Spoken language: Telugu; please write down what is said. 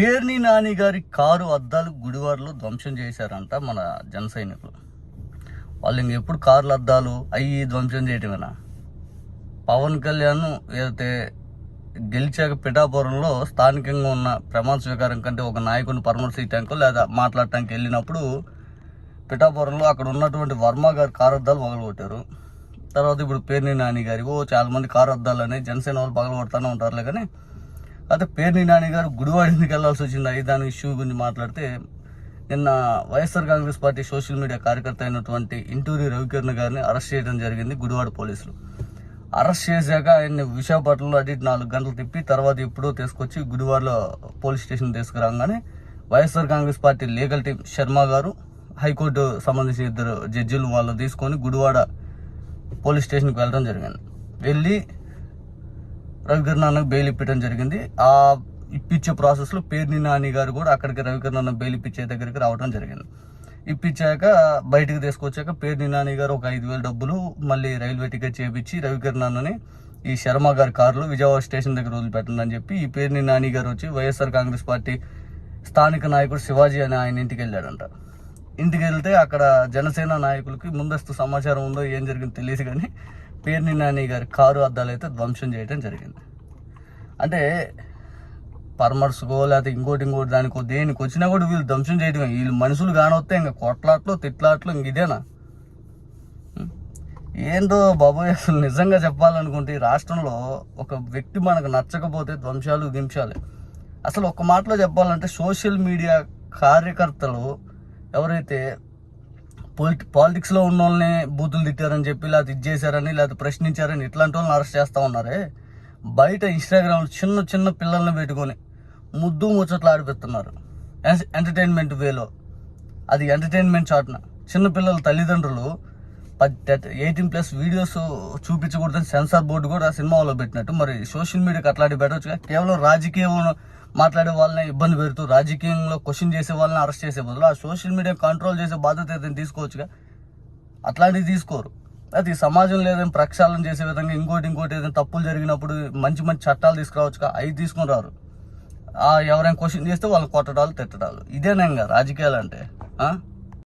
పేర్ని నాని గారి కారు అద్దాలు గుడివారులు ధ్వంసం చేశారంట మన జన సైనికులు. వాళ్ళు ఇంకెప్పుడు కార్ల అద్దాలు అయ్యి ధ్వంసం చేయటమేనా? పవన్ కళ్యాణ్ ఏదైతే గెలిచాక పిఠాపురంలో స్థానికంగా ఉన్న ప్రమాణ స్వీకారం కంటే ఒక నాయకుని పరామర్శించడానికో లేదా మాట్లాడటానికి వెళ్ళినప్పుడు పిఠాపురంలో అక్కడ ఉన్నటువంటి వర్మ గారి కారు అద్దాలు పగలగొట్టారు. తర్వాత ఇప్పుడు పేర్ని నాని గారి ఓ చాలా మంది కారు అద్దాలు అని జనసేన వాళ్ళు పగలగొడతానే ఉంటారులే కానీ అయితే పేర్ని నాని గారు గుడివాడ ఎందుకు వెళ్ళాల్సి వచ్చింది అయి దాని ఇష్యూ గురించి మాట్లాడితే నిన్న YSR Congress party social media కార్యకర్త అయినటువంటి ఇంటూరి రవికిరణ్ గారిని అరెస్ట్ చేయడం జరిగింది గుడివాడ పోలీసులు. అరెస్ట్ చేశాక ఆయన్ని విశాఖపట్నంలో అటు నాలుగు గంటలు తిప్పి తర్వాత ఎప్పుడో తీసుకొచ్చి గుడివాడలో police station తీసుకురాగానే YSR Congress party legal team Sharma గారు హైకోర్టు సంబంధించిన ఇద్దరు జడ్జిలు వాళ్ళు తీసుకొని గుడివాడ పోలీస్ స్టేషన్కి వెళ్ళడం జరిగింది. వెళ్ళి రవికిరణ్ బెయిల్ ఇప్పించడం జరిగింది. ఆ ఇప్పించే ప్రాసెస్లో పేర్ని నాని గారు కూడా అక్కడికి రవికిరణ్ బెయిల్ ఇప్పించే దగ్గరికి రావడం జరిగింది. ఇప్పించాక బయటకు తీసుకొచ్చాక పేర్ని నాని గారు ఒక ఐదు వేల డబ్బులు మళ్ళీ రైల్వే టికెట్ చేపించి రవికిరణ్ని ఈ శర్మ గారి కారులో విజయవాడ స్టేషన్ దగ్గర వదిలిపెట్టండి అని చెప్పి ఈ పేర్ని నాని గారు వచ్చి వైఎస్ఆర్ కాంగ్రెస్ పార్టీ స్థానిక నాయకుడు శివాజీ అని ఆయన ఇంటికి వెళ్ళాడంట. ఇంటికి వెళ్తే అక్కడ జనసేన నాయకులకి ముందస్తు సమాచారం ఉందో ఏం జరిగిందో తెలియదు కానీ పేర్ని నాని గారి కారు అద్దాలు అయితే ధ్వంసం చేయడం జరిగింది. అంటే పర్మర్స్కో లేకపోతే ఇంకోటి ఇంకోటి దానికో దేనికి వచ్చినా కూడా వీళ్ళు ధ్వంసం చేయడం వీళ్ళు మనుషులు కానొస్తే ఇంకా కొట్లాట్లు తిట్లాట్లు ఇంక ఇదేనా? ఏందో బాబోయ్ అసలు నిజంగా చెప్పాలనుకుంటే ఈ రాష్ట్రంలో ఒక వ్యక్తి మనకు నచ్చకపోతే ధ్వంసాలు దింశాలి అసలు ఒక మాటలో చెప్పాలంటే సోషల్ మీడియా కార్యకర్తలు ఎవరైతే పొలిటి పాలిటిక్స్లో ఉన్న వాళ్ళని బూతులు తిట్టారని చెప్పి లేకపోతే ఇది చేశారని లేకపోతే ప్రశ్నించారని ఇట్లాంటి వాళ్ళని అరెస్ట్ చేస్తూ ఉన్నారే బయట ఇన్స్టాగ్రామ్ చిన్న చిన్న పిల్లల్ని పెట్టుకొని ముద్దు ముచ్చట్లు ఆడిపిస్తున్నారు. ఎంటర్టైన్మెంట్ వేలో. అది ఎంటర్టైన్మెంట్ చాట్న. చిన్నపిల్లల తల్లిదండ్రులు ఎయిటీన్ ప్లస్ వీడియోస్ చూపించకూడదని సెన్సార్ బోర్డు కూడా సినిమాలో పెట్టినట్టు. మరి సోషల్ మీడియాకి అట్లాంటి పెట్టవచ్చు కేవలం రాజకీయ మాట్లాడే వాళ్ళని ఇబ్బంది పెడుతూ రాజకీయంలో క్వశ్చన్ చేసే వాళ్ళని అరెస్ట్ చేసే బదులు ఆ సోషల్ మీడియా కంట్రోల్ చేసే బాధ్యత ఏదైనా తీసుకోవచ్చుగా? అట్లాంటివి తీసుకోరు. అది సమాజంలో ఏదైనా ప్రక్షాళన చేసే విధంగా ఇంకోటి ఇంకోటి ఏదైనా తప్పులు జరిగినప్పుడు మంచి మంచి చట్టాలు తీసుకురావచ్చుగా? అవి తీసుకుని రారు. ఎవరైనా క్వశ్చన్ చేస్తే వాళ్ళు కొట్టడాలు తిట్టడాలు. ఇదేనా ఇంకా రాజకీయాలు అంటే?